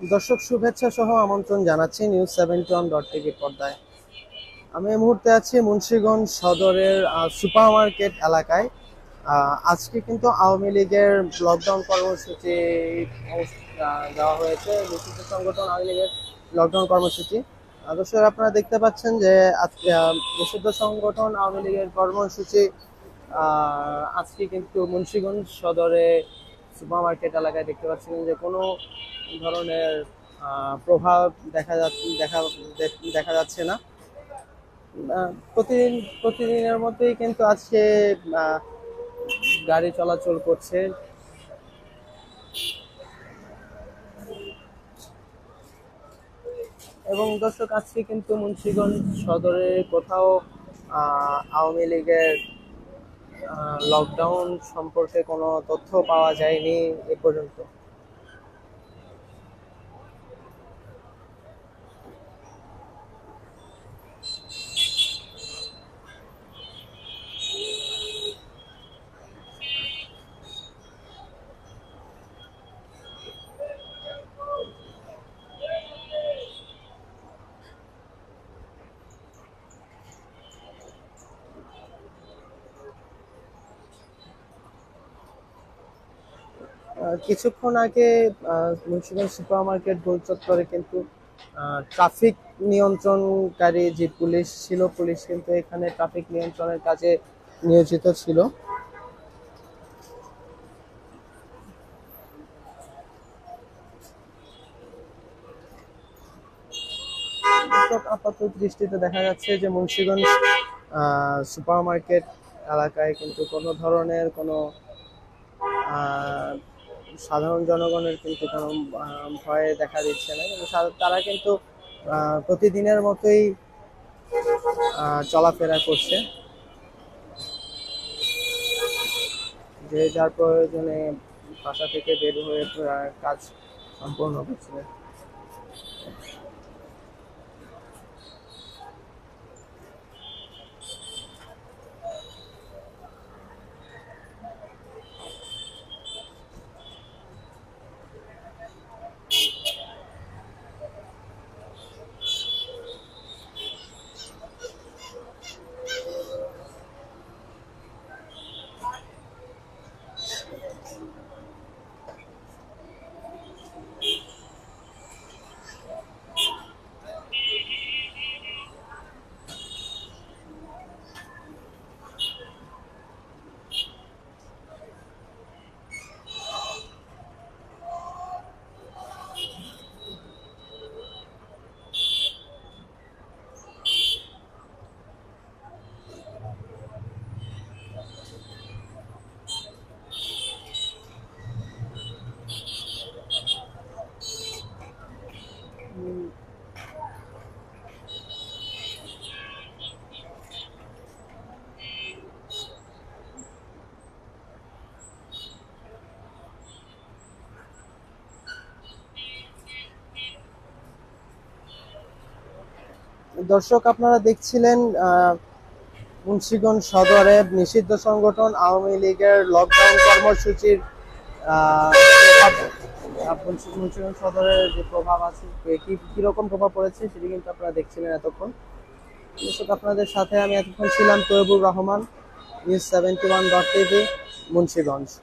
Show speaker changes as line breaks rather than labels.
দর্শক শুভেচ্ছা সহ আমন্ত্রণ জানাচ্ছি news seventy one dot TV পর্দায়। আমি এই মুহূর্তে আছি মুন্সীগঞ্জ সদরের সুপার মার্কেট এলাকায়। আজকে কিন্তু আওয়ামী লীগের লকডাউন কর্মসূচি দেওয়া হয়েছে। বিশিষ্ট সংগঠন আওয়ামী লীগের লকডাউন কর্মসূচি। দর্শক, আপনারা দেখতে পাচ্ছেন যে আজকে নিষিদ্ধ সংগঠন আওয়ামী লীগের কর্মসূচি আজকে কিন্তু মুন্সিগঞ্জ সদরে সুপার মার্কেট এলাকায় দেখতে পাচ্ছেন যে কোনো ধরনের প্রভাব দেখা যাচ্ছে দেখা, দেখ- যাচ্ছে না। প্রতিদিন, প্রতিদিনের মতোই কিন্তু আজকে গাড়ি চলাচল করছে। এবং দর্শক, আজকে কিন্তু মুন্সিগঞ্জ সদরে কোথাও আওয়ামী লীগের লকডাউন সম্পর্কে কোনো তথ্য পাওয়া যায়নি এ পর্যন্ত। কিছুক্ষণ আগে মুন্সিগঞ্জ সুপার মার্কেট গোল চত্বরে কিন্তু ট্রাফিক নিয়ন্ত্রণকারী যে পুলিশ ছিল পুলিশ কিন্তু এখানে ট্রাফিক নিয়ন্ত্রণের কাজে নিয়োজিত ছিল। দর্শক, আপাত দৃষ্টিতে দেখা যাচ্ছে যে মুন্সিগঞ্জ সুপার মার্কেট এলাকায় কিন্তু কোনো ধরনের কোনো সাধারণ জনগণের কিন্তু কোনো ভয় দেখা দিচ্ছে না। কিন্তু তারা কিন্তু প্রতিদিনের মতোই চলাফেরা করছে। যে যার প্রয়োজনে বাসা থেকে বের হয়ে কাজ সম্পূর্ণ করছে। দর্শক, আপনারা দেখছিলেন মুন্সিগঞ্জ সদরে নিষিদ্ধ সংগঠন আওয়ামী লীগের লকডাউন কর্মসূচির প্রভাব- মুন্সি- মুন্সিগঞ্জ সদরের যে প্রভাব আছে কি কীরকম প্রভাব পড়েছে সেটি কিন্তু আপনারা দেখছিলেন এতক্ষণ। দর্শক, আপনাদের সাথে আমি এতক্ষণ ছিলাম Taibur Rahman, news seventy one dot TV, Munshiganj.